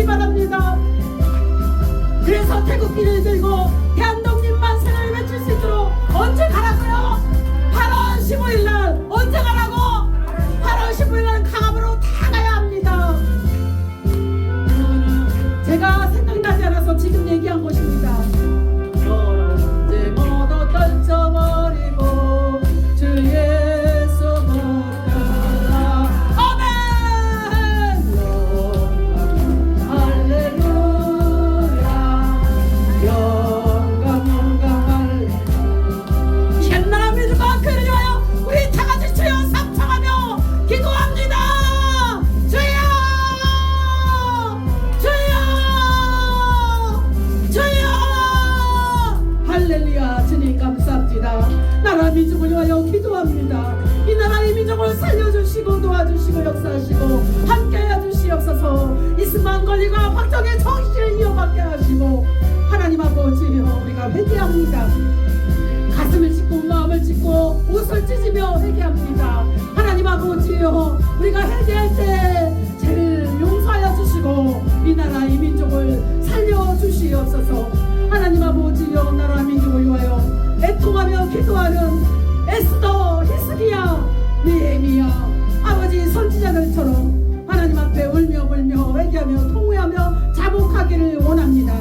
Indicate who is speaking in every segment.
Speaker 1: 하시기 바랍니다. 그래서 태극기를 들고 대한독립 만세를 외칠 수 있도록 언제 가라고요? 8월 15일 날 언제 가라고? 8월 15일 날 강압으로 다 가야 합니다. 제가 생각나지 않아서 지금 얘기한 것입니다. 위하여 기도합니다. 이 나라의 민족을 살려주시고 도와주시고 역사하시고 함께해 주시옵소서 이스만 권리가 박정의 정신을 이어받게 하시고 하나님 아버지여 우리가 회개합니다. 가슴을 찢고 마음을 찢고 옷을 찢으며 회개합니다. 하나님 아버지여 우리가 회개할 때 죄를 용서하여 주시고 이 나라의 민족을 살려주시옵소서 하나님 아버지여 나라 민족을 위하여 애통하며 기도하는 회개하며 통회하며 자복하기를 원합니다.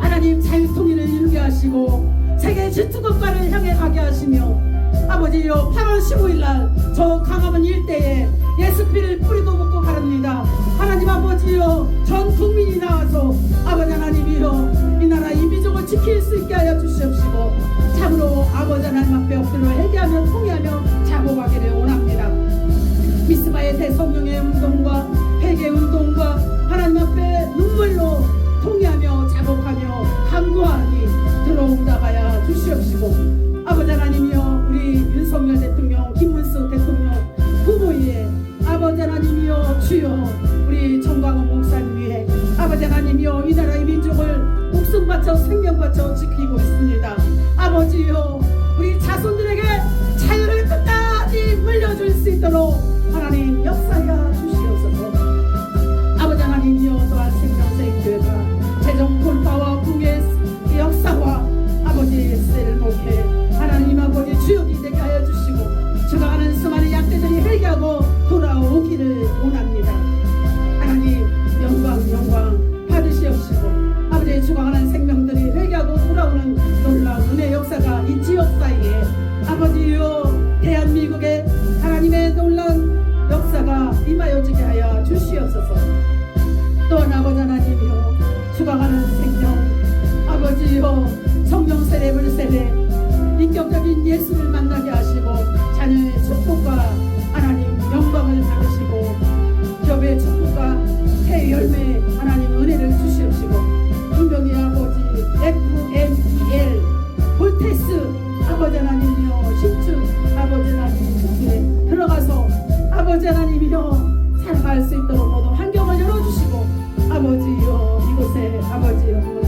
Speaker 1: 하나님 자유통일을 이루게 하시고 세계 지투국가를 향해 가게 하시며 아버지여 8월 15일날 저 강화문 일대에 예수피를 뿌리고 붓고 바랍니다. 하나님 아버지여 전 국민 주여 우리 자손들에게 자유를 끝까지 물려줄 수 있도록 하나님 역사 패스 아버지 하나님이여 신축 아버지 하나님 에 들어가서 아버지 하나님이요 살아갈 수 있도록 모든 환경을 열어주시고 아버지요 이곳에 아버지요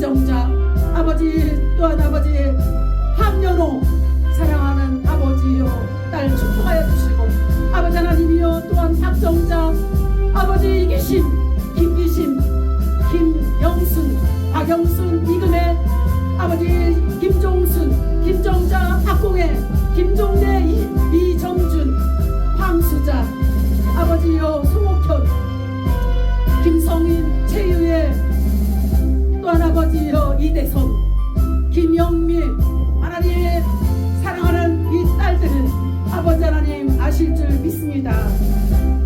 Speaker 1: 이정자 아버지 또한 아버지 황연호 사랑하는 아버지요. 딸 축복하여 주시고 아버지 하나님이여 또한 박정자 아버지 이기심 김기심 김영순 박영순 이금혜 아버지 김종순 김정자 박공혜 김종래 이정준 황수자 아버지요 송호 아버지요 이대성, 김영미, 하나님 사랑하는 이 딸들은 아버지 하나님 아실 줄 믿습니다.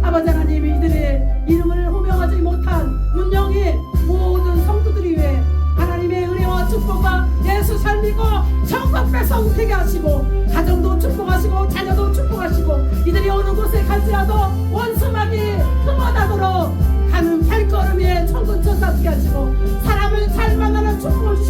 Speaker 1: 아버지 하나님 이들의 이름을 호명하지 못한 문영이 모든 성도들이 위해 하나님의 은혜와 축복과 예수 잘 믿고 천국 백성 되게 하시고 가정도 축복하시고 자녀도 축복하시고 이들이 어느 곳에 갈지라도 원수막이 흠어나도록 가는 발걸음에 천국 천사 되게 하시고 사람을 잘 만나는 축복을